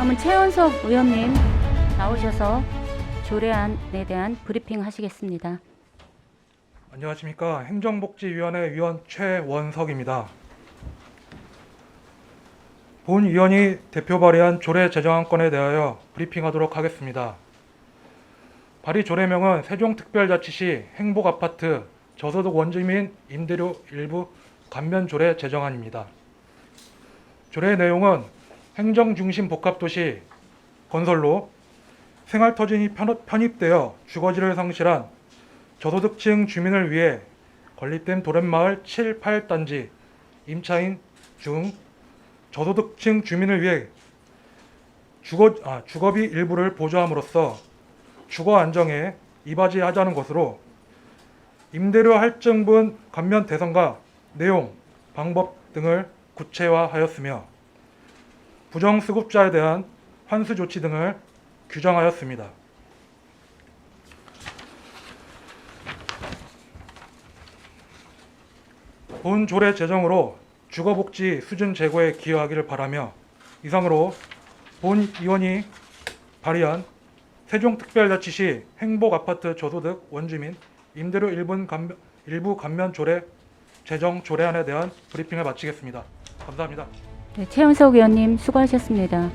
최연석 의원님 나오셔서 조례안에 대한 브리핑 하시겠습니다. 안녕하십니까 행정복지위원회 위원 최원석입니다. 본 위원이 대표 발의한 조례 제정안건에 대하여 브리핑하도록 하겠습니다. 발의 조례명은 세종특별자치시 행복아파트 저소득 원주민 임대료 일부 감면 조례 제정안입니다. 조례 내용은 행정 중심 복합 도시 건설로 생활터진이 편입- 편입되어 주거지를 상실한 저소득층 주민을 위해 건립된 도련마을 7, 8단지 임차인 중 저소득층 주민을 위해 주거, 아, 주거비 일부를 보조함으로써 주거 안정에 이바지하자는 것으로 임대료 할증분 감면 대상과 내용, 방법 등을 구체화하였으며 부정수급자에 대한 환수 조치 등을 규정하였습니다. 본 조례 제정으로 주거복지 수준 제고에 기여하기를 바라며 이상으로 본 의원이 발의한 세종특별자치시 행복아파트 저소득 원주민 임대료 일분 감면, 일부 감면 조례 제정 조례안에 대한 브리핑을 마치겠습니다. 감사합니다. 네, 최연석 의원님 수고하셨습니다.